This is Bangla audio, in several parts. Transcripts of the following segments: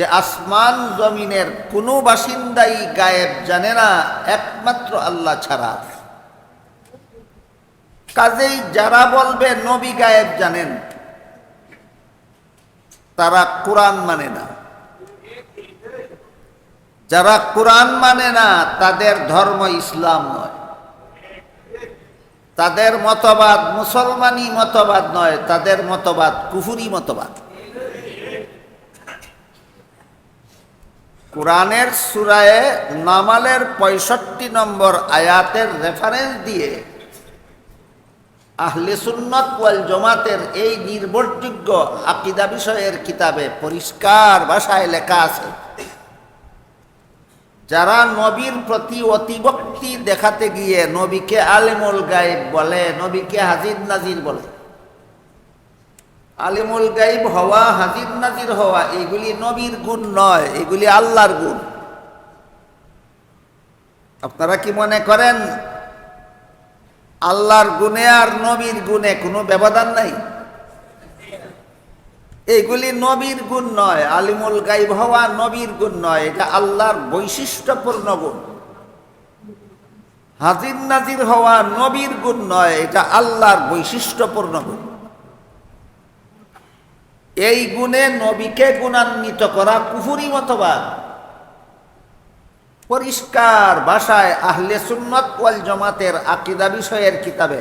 যে আসমান জমিনের কোনো বাসিন্দাই গায়েব জানে না, একমাত্র আল্লাহ ছাড়া। কাজেই যারা বলবে নবী গায়েব জানেন, তারা কোরআন মানে না। যারা কোরআন মানে না, তাদের ধর্ম ইসলাম নয়। তাদের মতবাদ মুসলমানি মতবাদ নয়, তাদের মতবাদ কুফুরি মতবাদ। কোরআনের সুরায়ে নামালের পঁয়ষট্টি নম্বর আয়াতের রেফারেন্স দিয়ে আহলে সুন্নত ওয়াল জমাতের এই নির্ভরযোগ্য আকিদা বিষয়ের কিতাবে পরিষ্কার ভাষায় লেখা আছে, যারা নবীর প্রতি অতিভক্তি দেখাতে গিয়ে নবীকে আলেমুল গায়েব বলে, নবীকে হাজির নাজির বলে আলিমুল গাইব হওয়া হাজির নাজির হওয়া, এগুলি নবীর গুণ নয়, এগুলি আল্লাহর গুণ। আপনারা কি মনে করেন, আল্লাহর গুণে আর নবীর গুণে কোনো ব্যবধান নাই? এইগুলি নবীর গুণ নয়, আলিমুল গাইব হওয়া নবীর গুণ নয়, এটা আল্লাহর বৈশিষ্ট্যপূর্ণ গুণ। হাজির নাজির হওয়া নবীর গুণ নয়, এটা আল্লাহর বৈশিষ্ট্যপূর্ণ গুণ। এই গুণে নবীকে গুণান্বিত করা কুফুরি মতবাদ। পরিষ্কার ভাষায় আহলে সুন্নত ওয়াল জমাতের আকিদা বিষয়ের কিতাবে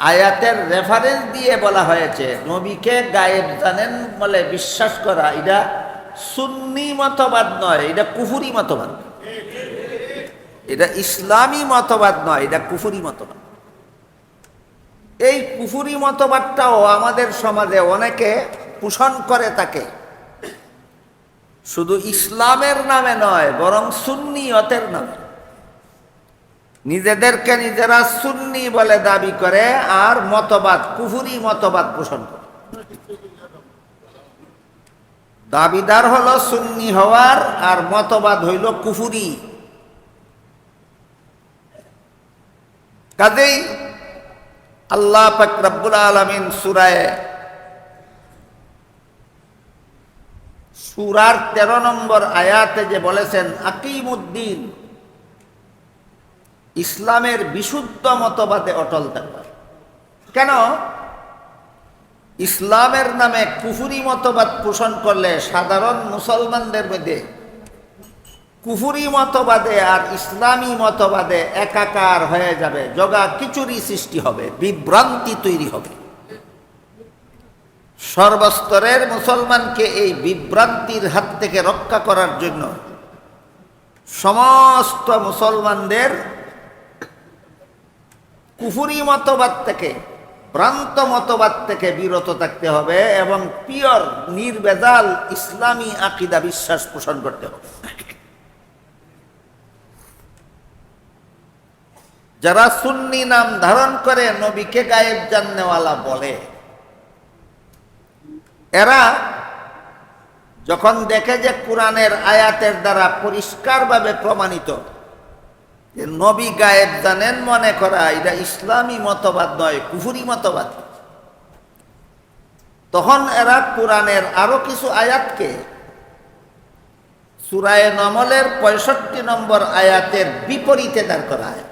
আয়াতের রেফারেন্স দিয়ে বলা হয়েছে, নবীকে গায়েব জানেন বলে বিশ্বাস করা এটা সুন্নি মতবাদ নয়, এটা কুফুরি মতবাদ। এটা ইসলামী মতবাদ নয়, এটা কুফুরি মতবাদ। এই কুফুরি মতবাদটাও আমাদের সমাজে অনেকে পোষণ করে তাকে। শুধু ইসলামের নামে নয়, বরং সুন্নিয়তের নামে। নিজেদেরকে নিজেরা সুন্নি বলে দাবি করে আর মতবাদ, কুফুরি মতবাদ পোষণ করে। দাবিদার হলো সুন্নি হওয়ার আর মতবাদ হইল কুফুরি। কাজেই আল্লাহ পাক রব্বুল আলমিন সুরায় সুরার তেরো নম্বর আয়াতে যে বলেছেন, আকিমুদ্দিন, ইসলামের বিশুদ্ধ মতবাদে অটল থাকবে কেন? ইসলামের নামে কুফুরি মতবাদ পোষণ করলে সাধারণ মুসলমানদের মধ্যে কুফুরি মতবাদে আর ইসলামী মতবাদে একাকার হয়ে যাবে। জগা খিচুড়ি সৃষ্টি হবে, বিভ্রান্তি তৈরি হবে। সর্বস্তরের মুসলমানকে এই বিভ্রান্তির হাত থেকে রক্ষা করার জন্য সমস্ত মুসলমানদের কুফুরি মতবাদ থেকে, ভ্রান্ত মতবাদ থেকে বিরত থাকতে হবে এবং পিওর, নির্বেজাল ইসলামী আকিদা বিশ্বাস পোষণ করতে হবে। যারা সুন্নি নাম ধারণ করে, নবীকে গায়েব জাননেওয়ালা বলে। এরা যখন দেখে যে কোরআনের আয়াতের দ্বারা পরিষ্কারভাবে প্রমাণিত যে নবী গায়েব জানেন মনে করা, এটা ইসলামী মতবাদ নয়, কুফুরি মতবাদ। তখন এরা কোরআনের আরও কিছু আয়াতকে সুরায় নমলের পঁয়ষট্টি নম্বর আয়াতের বিপরীতে দাঁড় করায়।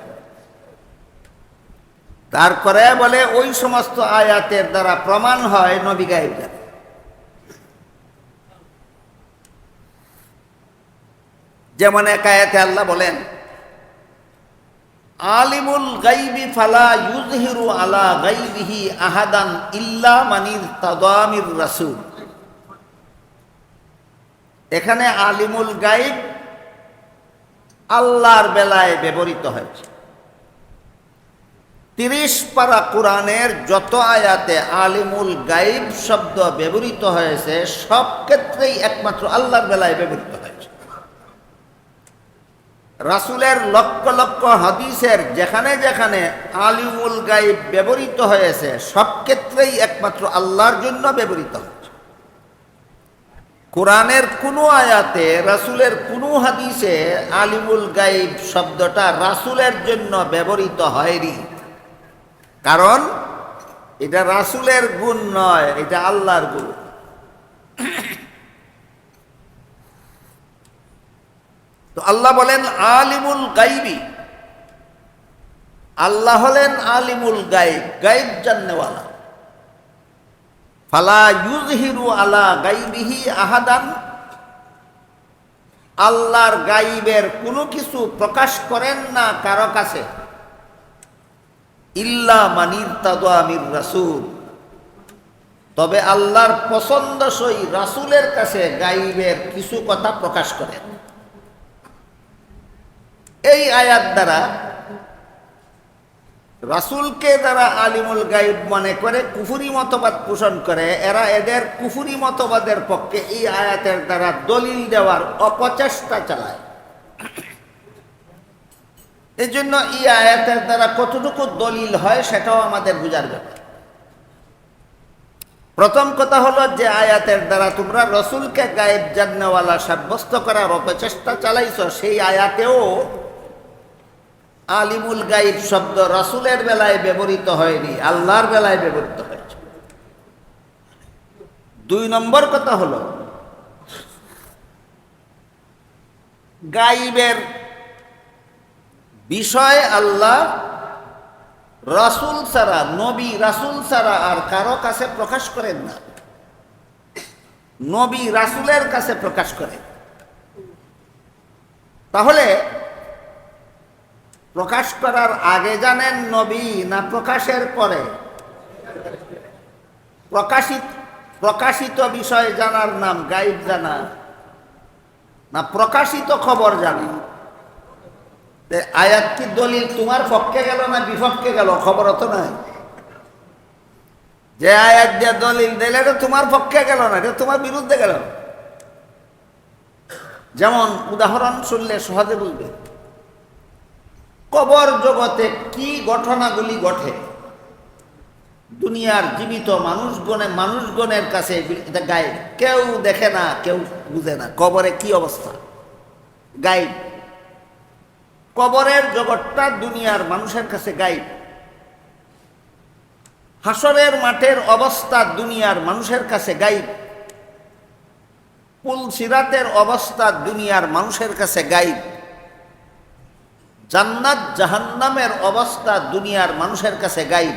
তারপরে বলে, ওই সমস্ত আয়াতের দ্বারা প্রমাণ হয় নবী গায়েব জানে যেমন এক আয়াতে আল্লাহ বলেন, আলিমুল গাইবি ফালা ইউজহিরু আলা গাইবিহি আহাদান ইল্লা মানির তাদামির রাসূল। এখানে আলিমুল গাইব আল্লাহর বেলায় ব্যবহৃত হয়েছে। তিরিশ পারা কোরআনের যত আয়াতে আলিমুল গাইব শব্দ ব্যবহৃত হয়েছে, সব ক্ষেত্রেই একমাত্র আল্লাহর বেলায় ব্যবহৃত হয়েছে। রাসুলের লক্ষ লক্ষ হাদিসের যেখানে যেখানে আলিমুল গাইব ব্যবহৃত হয়েছে, সব ক্ষেত্রেই একমাত্র আল্লাহর জন্য ব্যবহৃত হয়েছে। কোরআনের কোনো আয়াতে, রাসুলের কোনো হাদিসে আলিমুল গাইব শব্দটা রাসুলের জন্য ব্যবহৃত হয়নি। কারণ এটা রাসুলের গুণ নয়, এটা আল্লাহর গুণ। তো আল্লাহ বলেন, আলিমুল গাইবি আল্লাহ হলেন আলিমুল গাইব গাইব জাননেওয়ালা। ফালা ইউজহিরু আলা গাইবিহি আহাদান। আল্লাহর গাইবের কোনো কিছু প্রকাশ করেন না কারও কাছে। ইল্লা মানির তাদমির রাসুল। তবে আল্লাহর পছন্দসই রাসুলের কাছে গাইবের কিছু কথা প্রকাশ করেন। এই আয়াত দ্বারা রাসুলকে যারা আলিমুল গাইব মনে করে, কুফুরি মতবাদ পোষণ করে, এরা এদের কুফুরি মতবাদের পক্ষে এই আয়াতের দ্বারা দলিল দেওয়ার অপচেষ্টা চালায়। এই জন্য এই আয়াতের দ্বারা কতটুকু দলিল হয় সেটাও আমাদের বুঝার ব্যাপার। প্রথম কথা হলো যে আয়াতের দ্বারা তোমরা রসুলকে গায়েব জান্নেওয়ালা সাব্যস্ত করার অপচেষ্টা চালাইছ, সেই আয়াতেও আলিমুল গাইব শব্দ রসুলের বেলায় ব্যবহৃত হয়নি, আল্লাহর বেলায় ব্যবহৃত হয়েছে। দুই নম্বর কথা হলো গাইবের বিষয় আল্লাহ রাসুল সারা নবী রাসুল সারা আর কারও কাছে প্রকাশ করেন না। নবী রাসুলের কাছে প্রকাশ করেন। তাহলে প্রকাশ করার আগে জানেন নবী না প্রকাশের পরে? প্রকাশিত প্রকাশিত বিষয় জানার নাম গাইব জানা, না প্রকাশিত খবর জানা? আয়াত কি দলিল তোমার পক্ষে গেল না বিপক্ষে গেল? খবর তো নাই। যে আয়াত দিয়ে দলিল দিলে এটা তোমার পক্ষে গেল না, এটা তোমার বিরুদ্ধে গেল। যেমন উদাহরণ শুনলে সহজে বুঝবে। কবর জগতে কি ঘটনাগুলি ঘটে? দুনিয়ার জীবিত মানুষগণে, মানুষগণের কাছে এটা গাইড কেউ দেখে না, কেউ বুঝে না। কবরে কি অবস্থা? গাইড কবরের জগৎটা দুনিয়ার মানুষের কাছে গাইড হাসরের মাঠের অবস্থা দুনিয়ার মানুষের কাছে গাইড পুল সিরাতের অবস্থা দুনিয়ার মানুষের কাছে গাইড জান্নাত জাহান্নামের অবস্থা দুনিয়ার মানুষের কাছে গাইব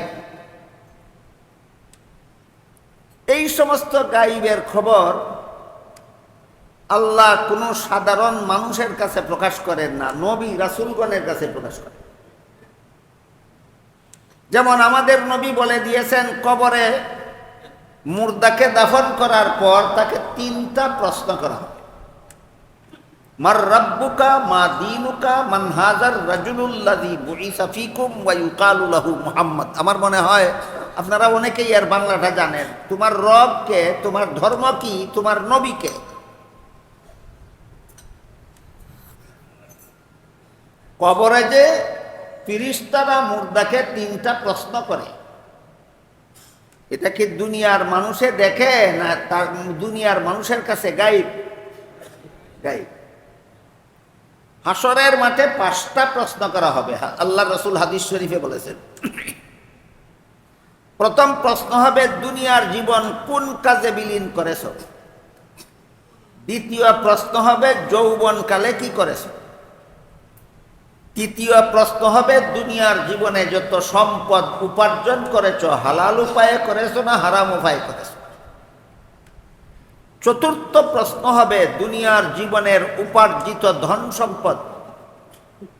এই সমস্ত গাইবের খবর আল্লাহ কোনো সাধারণ মানুষের কাছে প্রকাশ করেন না, নবী রাসুলগণের কাছে প্রকাশ করেন। যেমন আমাদের নবী বলে দিয়েছেন, কবরে মুর্দাকে দাফন করার পর তাকে তিনটা প্রশ্ন করা হবে। মার রব্বুকা, মা দিনুকা, মান হাজার রাজুলুল্লাদি বুইসা ফিকুম ওয়া ইউকালু মুহাম্মদ। আমার মনে হয় আপনারা অনেকেই আর বাংলাটা জানেন, তোমার রবকে, তোমার ধর্ম কি, তোমার নবীকে। কবরে যে ফিরিস্তারা মুর্দাকে তিনটা প্রশ্ন করে। এটা কি দুনিয়ার মানুষে দেখে না তার দুনিয়ার মানুষের কাছে গাইব? গাইব। হাসরের মাঠে পাঁচটা প্রশ্ন করা হবে। আল্লাহ রসুল হাদিস শরীফে বলেছেন। প্রথম প্রশ্ন হবে, দুনিয়ার জীবন কোন কাজে বিলীন করেছ? দ্বিতীয় প্রশ্ন হবে, যৌবনকালে কি করেছ? তৃতীয় প্রশ্ন হবে, দুনিয়ার জীবনে যত সম্পদ উপার্জন করেছ, হালাল উপায়ে করেছ না হারাম উপায়ে করেছ? চতুর্থ প্রশ্ন হবে, দুনিয়ার জীবনের উপার্জিত ধন সম্পদ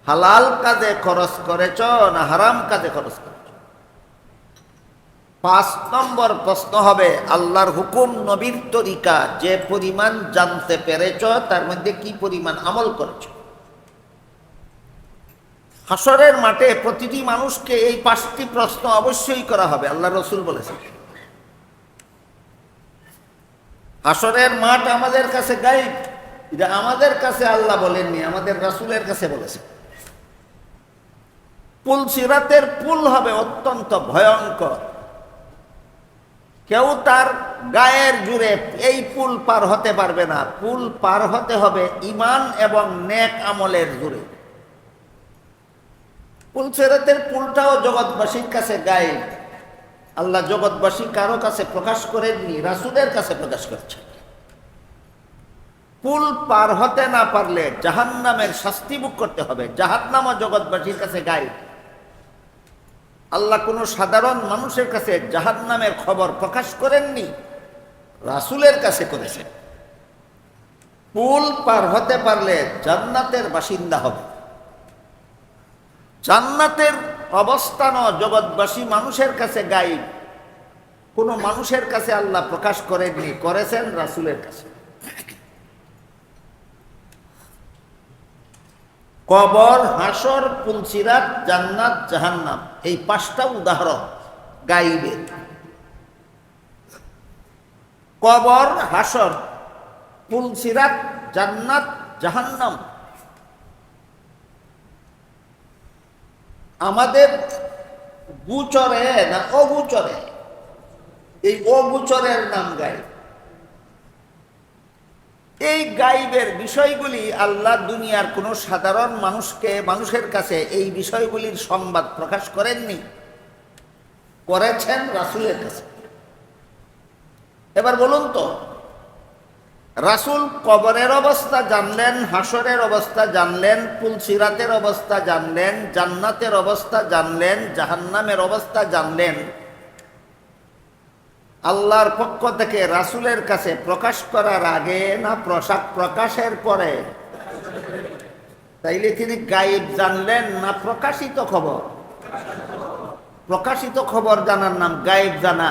হালাল কাজে খরচ করেছ না হারাম কাজে খরচ করেছ? পাঁচ নম্বর প্রশ্ন হবে, আল্লাহর হুকুম নবীর তরিকা যে পরিমাণ জানতে পেরেছ, তার মধ্যে কি পরিমাণ আমল করেছ? হাসরের মাঠে প্রতিটি মানুষকে এই পাঁচটি প্রশ্ন অবশ্যই করা হবে আল্লাহ রসুল বলেছেন। হাসরের মাঠ আমাদের কাছে গাইব, এটা আমাদের কাছে আল্লাহ বলেননি, আমাদের রাসুলের কাছে বলেছে পুল সিরাতের পুল হবে অত্যন্ত ভয়ঙ্কর। কেউ তার গায়ের জুড়ে এই পুল পার হতে পারবে না পুল পার হতে হবে ইমান এবং নেক আমলের জুড়ে। পুল সিরাতের পুলটাও জগৎবাসীর কাছে গায়েব। আল্লাহ জগৎবাসী কারও কাছে প্রকাশ করেননি, রাসুলের কাছে প্রকাশ করছেন। পুল পার হতে না পারলে জাহান্নামের শাস্তি ভোগ করতে হবে। জাহান্নাম ও জগৎবাসীর কাছে গায়ে আল্লাহ কোনো সাধারণ মানুষের কাছে জাহান্নামের খবর প্রকাশ করেননি, রাসুলের কাছে করেছেন। পুল পার হতে পারলে জান্নাতের বাসিন্দা হবে। জান্নাতের অবস্থান জগৎবাসী মানুষের কাছে গাইব। কোনো মানুষের কাছে আল্লাহ প্রকাশ করেননি, করেছেন রাসুলের কাছে। কবর, হাসর, পুলসিরাত, জান্নাত, জাহান্নাম, এই পাঁচটা উদাহরণ গাইবের কবর, হাসর, পুলসিরাত, জান্নাত, জাহান্নাম। আমাদের গুচরে না অগুচরে? এই অগুচরের নাম গাইব এই গাইবের বিষয়গুলি আল্লাহ দুনিয়ার কোনো সাধারণ মানুষকে, মানুষের কাছে এই বিষয়গুলির সংবাদ প্রকাশ করেননি। করেছেন রাসুলের কাছে। এবার বলুন তো রাসুল কবরের অবস্থা জানলেন হাসরের অবস্থা জানলেন পুলসিরাতের অবস্থা জানলেন, জান্নাতের অবস্থা জানলেন, জাহান্নামের অবস্থা জানলেন। আল্লাহর পক্ষ থেকে রাসুলের কাছে প্রকাশ করার আগে না প্রসাদ প্রকাশের পরে? তাইলে তিনি গায়েব জানলেন না প্রকাশিত খবর? প্রকাশিত খবর জানার নাম গায়েব জানা।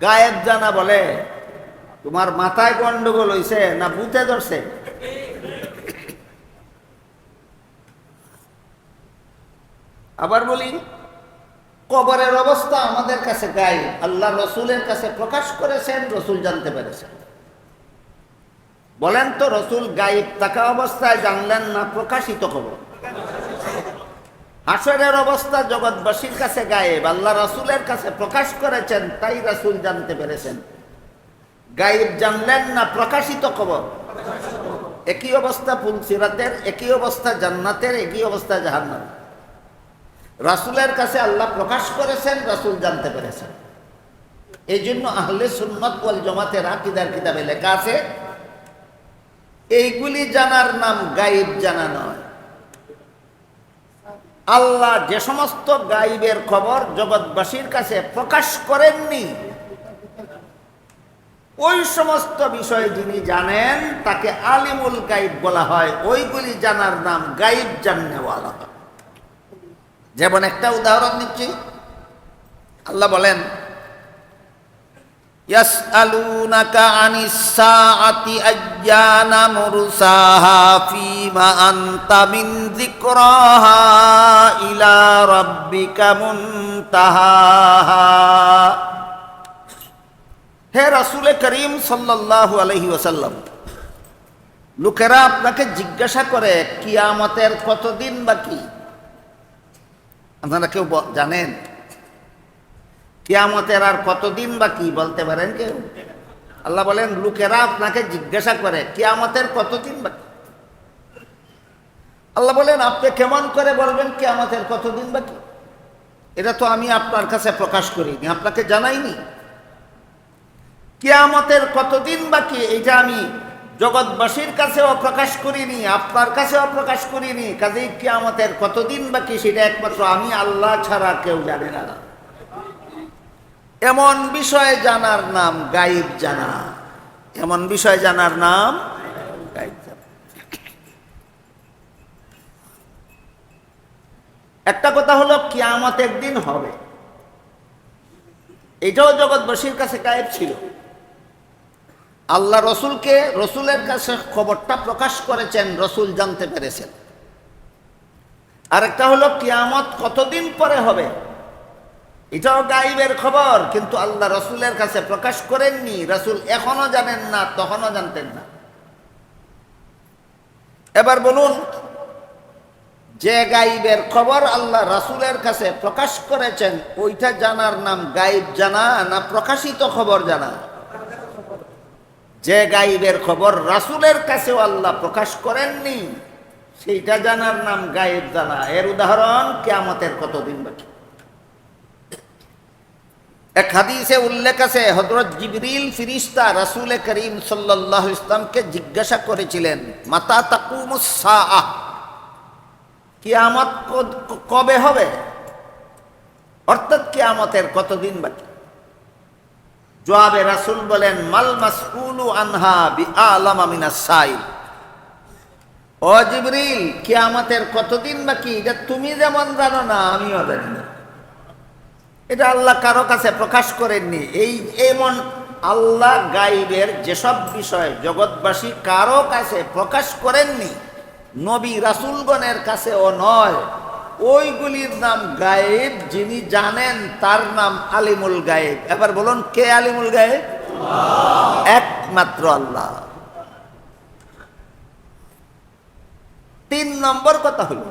গায়েব জানা বলে তোমার মাথায় গন্ডগোল হইছে না বুতে ধরছে? আবার বলি, কবরের অবস্থা আমাদের কাছে গায়ে আল্লাহ রসুলের কাছে প্রকাশ করেছেন, রসুল জানতে পেরেছেন। বলেন তো, রসুল গায়েব থাকা অবস্থায় জানলেন না প্রকাশিত খবর? আসরের অবস্থা জগৎবাসীর কাছে গায়েব, আল্লাহ রসুলের কাছে প্রকাশ করেছেন, তাই রসুল জানতে পেরেছেন। গায়েব জানলেন না প্রকাশিত খবর। একই অবস্থা পুলসিরাতের একই অবস্থা জান্নাতের, একই অবস্থা জাহান্নার রাসুলের কাছে আল্লাহ প্রকাশ করেছেন, রাসুল জানতে পেরেছেন। এই জন্য আহলে সুন্নত ওয়াল জমাতের আকিদার কিতাবে লেখা আছে, এইগুলি জানার নাম গাইব জানা নয়। আল্লাহ যে সমস্ত গাইবের খবর জগৎবাসীর কাছে প্রকাশ করেননি ওই সমস্ত বিষয় যিনি জানেন তাকে আলিমুল গাইব বলা হয় ওইগুলি জানার নাম গাইব জাননেওয়ালা যেমন একটা উদাহরণ দিচ্ছি আল্লাহ বলেন يسألونك عن الساعة أيان مرساها فيما أنت من ذكراها إلى ربك منتهاها হে রাসুলে করিম সাল্লাল্লাহু আলহি ওসাল্লাম লোকেরা আপনাকে জিজ্ঞাসা করে, কিয়ামতের কতদিন বাকি? আপনারা কেউ জানেন? কিয়ামতের আর কতদিন বাকি? বলতে পারেন কেউ? আল্লাহ বলেন, লোকেরা আপনাকে জিজ্ঞাসা করে, কিয়ামতের কতদিন বাকি? আল্লাহ বলেন, আপনি কেমন করে বলবেন, কিয়ামতের কতদিন বাকি? এটা তো আমি আপনার কাছে প্রকাশ করিনি, আপনাকে জানাইনি। কিয়ামতের কতদিন বাকি এটা আমি জগৎবাসীর কাছেও প্রকাশ করিনি, আপনার কাছেও প্রকাশ করিনি। কাজেই কিয়ামতের কতদিন বাকি সেটা একমাত্র আমি আল্লাহ ছাড়া কেউ জানে না। এমন বিষয় জানার নাম গাইব জানা। এমন বিষয় জানার নাম একটা কথা হলো, কিয়ামত একদিন হবে। এটাও জগৎবাসীর কাছে গায়েব ছিল। আল্লাহ রসুলকে, রসুলের কাছে খবরটা প্রকাশ করেছেন, রসুল জানতে পেরেছেন। আরেকটা হলো, কিয়ামত কতদিন পরে হবে? এটাও গাইবের খবর, কিন্তু আল্লাহ রসুলের কাছে প্রকাশ করেননি। রসুল এখনও জানেন না, তখনও জানতেন না। এবার বলুন, যে গাইবের খবর আল্লাহ রাসুলের কাছে প্রকাশ করেছেন, ওইটা জানার নাম গাইব জানা না প্রকাশিত খবর জানা? যে গাইবের খবর রাসুলের কাছেও আল্লাহ প্রকাশ করেননি, সেইটা জানার নাম গায়েব জানা। এর উদাহরণ কেয়ামতের কতদিন বাকি? এক হাদিসে উল্লেখ আছে হজরত জিবরিল ফিরিস্তা রাসুল করিম সাল্লাহ ইসলামকে জিজ্ঞাসা করেছিলেন, মাতা তাকুমুসা কিয়ামত কদ- কবে হবে? অর্থাৎ কিয়ামতের কতদিন বাকি? জবাবে রাসুল বলেন, মাল মাসউলু আনহা বি আলামা মিনাস সাইল। ও জিবরিল, কিয়ামতের কতদিন বাকি? এটা তুমি যেমন জানো না, আমিও জানি না। এটা আল্লাহ কারও কাছে প্রকাশ করেননি। এই এমন আল্লাহ গাইবের যেসব বিষয় জগৎবাসী কারও কাছে প্রকাশ করেননি, নবী রাসুলগণের কাছেও নয়। ওইগুলির নাম গায়েব যিনি জানেন তার নাম আলিমুল গায়েব। এবার বলুন, কে আলিমুল গায়েব? একমাত্র আল্লাহ। তিন নম্বর কথা হলো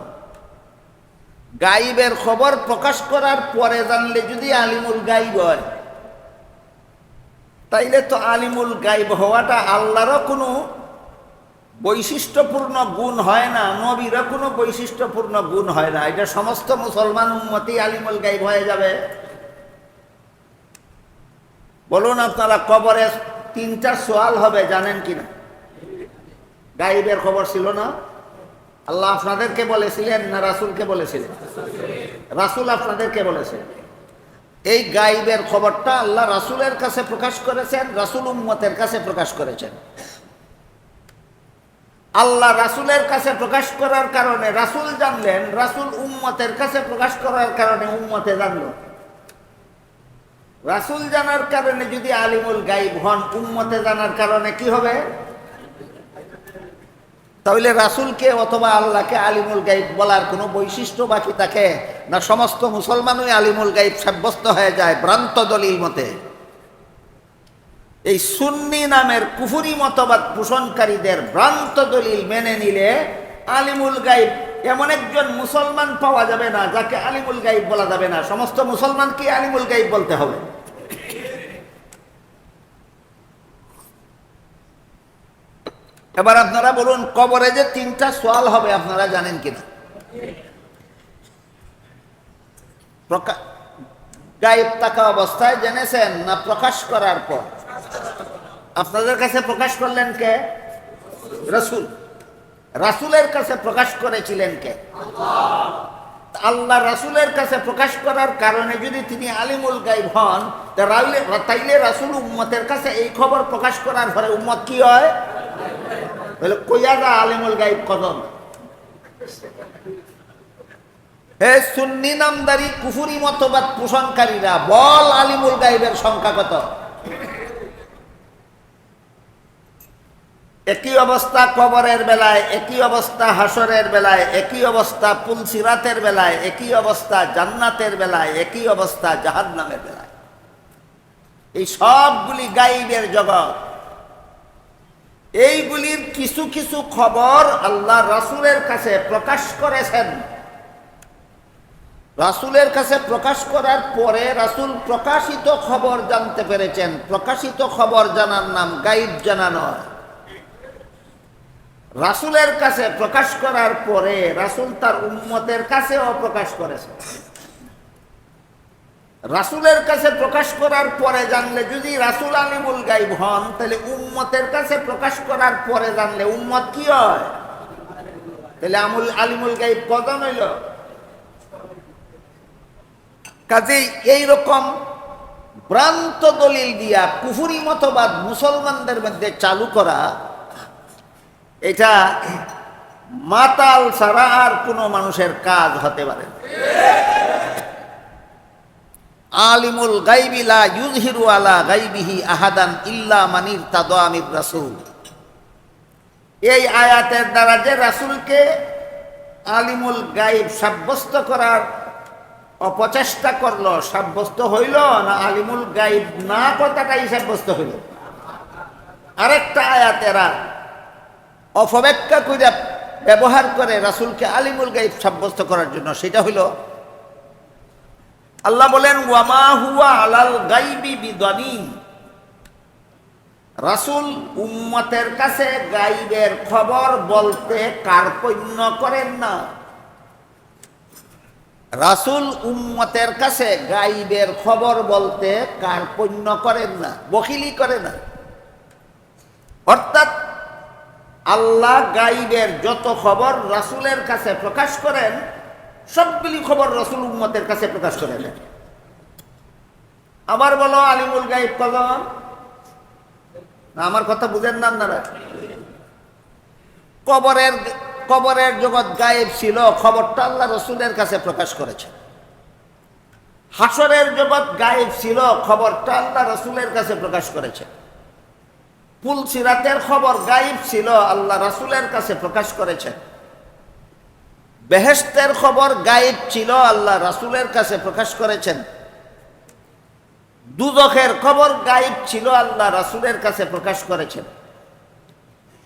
গাইবের খবর প্রকাশ করার পরে জানলে যদি আলিমুল গাইব হয়, তাইলে তো আলিমুল গাইব হওয়াটা আল্লাহরও কোনো বৈশিষ্ট্যপূর্ণ গুণ হয় না। নবীরও কোনো বৈশিষ্ট্যপূর্ণ গুণ হয় না। এটা সমস্ত মুসলমান উন্মতি আলিমুল গাইব হয়ে যাবে। বলুন আপনারা কবরে তিনটা সোয়াল হবে, জানেন কিনা? গাইবের খবর ছিল না? আল্লাহ আপনাদেরকে বলেছিলেন না রাসুলকে বলেছিলেন? রাসুল আপনাদেরকে বলেছেন এই গাইবের খবরটা আল্লাহ রাসুলের কাছে প্রকাশ করেছেন, রাসুল উম্মতের কাছে প্রকাশ করেছেন। আল্লাহ রাসুলের কাছে প্রকাশ করার কারণে, রাসুল জানলেন, রাসুল উম্মতের কাছে প্রকাশ করার কারণে উম্মতে জানলো। রাসুল জানার কারণে যদি আলিমুল গাইব হন, উম্মতে জানার কারণে কি হবে? তাহলে রাসুলকে অথবা আল্লাহকে আলিমুল গাইব বলার কোনো বৈশিষ্ট্য বাকি থাকে? না, সমস্ত মুসলমানই আলিমুল গাইব সাব্যস্ত হয়ে যায় ভ্রান্ত দলিল মতে? এই সুন্নি নামের কুফুরি মতবাদ পোষণকারীদের ভ্রান্ত দলিল মেনে নিলে আলিমুল গাইব এমন একজন মুসলমান পাওয়া যাবে না, যাকে আলিমুল গাইব বলা যাবে না। সমস্ত মুসলমানকে আলিমুল গাইব বলতে হবে। এবার আপনারা বলুন, কবরে যে তিনটা সোয়াল হবে, আপনারা জানেন কিনা? গায়েব থাকা অবস্থায় জেনেছেন না প্রকাশ করার পর? আপনাদের কাছে প্রকাশ করলেন কে? রসুল। রাসুলের কাছে প্রকাশ করেছিলেন কে? আল্লাহ রাসুলের কাছে প্রকাশ করার কারণে যদি তিনি আলিমুল গাইব হন তাইলে রাসুল উম্মতের কাছে এই খবর প্রকাশ করার পরে উম্মত কি হয়? বলে কইয়াদা আলিমুল গাইব কদম? হে সুন্নি নামদারি কুফুরি মতবাদ পোষণকারীরা, বল আলিমুল গাইবের সংখ্যা কত? একই অবস্থা কবরের বেলায়, একই অবস্থা হাসরের বেলায়, একই অবস্থা পুলসিরাতের বেলায়, একই অবস্থা জান্নাতের বেলায়, একই অবস্থা জাহান্নামের বেলায়। এই সবগুলি গাইবের জগৎ। এইগুলির কিছু কিছু খবর আল্লাহ রাসুলের কাছে প্রকাশ করেছেন। রাসুলের কাছে প্রকাশ করার পরে রাসুল প্রকাশিত খবর জানতে পেরেছেন। প্রকাশিত খবর জানার নাম গাইব জানা নয়। রাসুলের কাছে প্রকাশ করার পরে রাসুল তার উম্মতের কাছেও প্রকাশ করেছেন রাসুলের কাছে প্রকাশ করার পরে জানলে যদি রাসুল আলিমুল গাইব হন, তাহলে উম্মতের কাছে প্রকাশ করার পরে জানলে উম্মত কি হয়? তাহলে আমুল আলিমুল গাইব কদম হইল? কাজেই এইরকম ভ্রান্ত দলিল দিয়া কুফুরি মতবাদ মুসলমানদের মধ্যে চালু করা এটা মাতাল ছাড়া আর কোনো মানুষের কাজ হতে পারে আলিমুল গাইবিলা ইউজহিরু আলা গাইবিহি আহাদান ইল্লা মানির তাদামির রাসুল। এই আয়াতের দ্বারা যে রাসূলকে আলিমুল গাইব সাব্যস্ত করার অপচেষ্টা করল, সাব্যস্ত হইল না আলিমুল গাইব না কথাটাই সাব্যস্ত হইল? আরেকটা আয়াত এরা অপব্যাখ্যা করে ব্যবহার করে রাসূলকে আলিমুল গাইব সাব্যস্ত করার জন্য, সেটা হইল আল্লাহ বলেন, ওয়ামা হুয়া আলাল গাইবি বিদানি। রাসূল উম্মতের কাছে গাইবের খবর বলতে কার্পণ্য করেন না। রাসুল উম্মতের কাছে গাইবের খবর বলতে কার্পণ্য করেন না, বকিলি করে না। অর্থাৎ আল্লাহ গাইবের যত খবর রাসুলের কাছে প্রকাশ করেন, সবগুলি খবর রসুল উম্মতের কাছে প্রকাশ করে দেন। আবার বলো, আলিমুল গাইব কলম না, আমার কথা বুঝেন না আপনারা। কবরের কবরের জগৎ গায়েব ছিল, খবরটা আল্লাহ রসুলের কাছে প্রকাশ করেছে। হাসরের জগৎ গায়েব ছিল, খবরটা আল্লাহ রসুলের কাছে প্রকাশ করেছে। পুল সিরাতের খবর গায়েব ছিল, আল্লাহ রসুলের কাছে প্রকাশ করেছেন বেহেস্তের খবর গায়েব ছিল, আল্লাহ রাসুলের কাছে প্রকাশ করেছেন। দুদখের খবর গায়েব ছিল, আল্লাহ রাসুলের কাছে প্রকাশ করেছেন।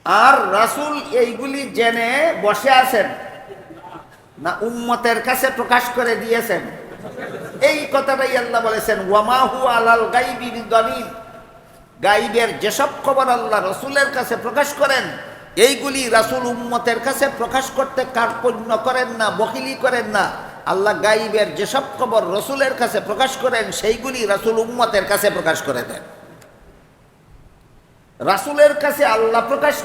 আর রাসুল এইগুলি জেনে বসে আছেন, না উম্মতের কাছে প্রকাশ করে দিয়েছেন। এই কথাটাই আল্লাহ বলেছেন ওয়ামাহু আলাল গাইবি দলিল। গাইবের যেসব খবর আল্লাহ রসুলের কাছে প্রকাশ করেন, এইগুলি রাসুল উম্মতের কাছে প্রকাশ করতে কার্পণ্য করেন না, বকিলি করেন না। আল্লাহ গাইবের যেসব খবর রসুলের কাছে প্রকাশ করেন, সেইগুলি রাসুল উম্মতের কাছে প্রকাশ করে দেন। রাসুলের কাছে আল্লাহ প্রকাশ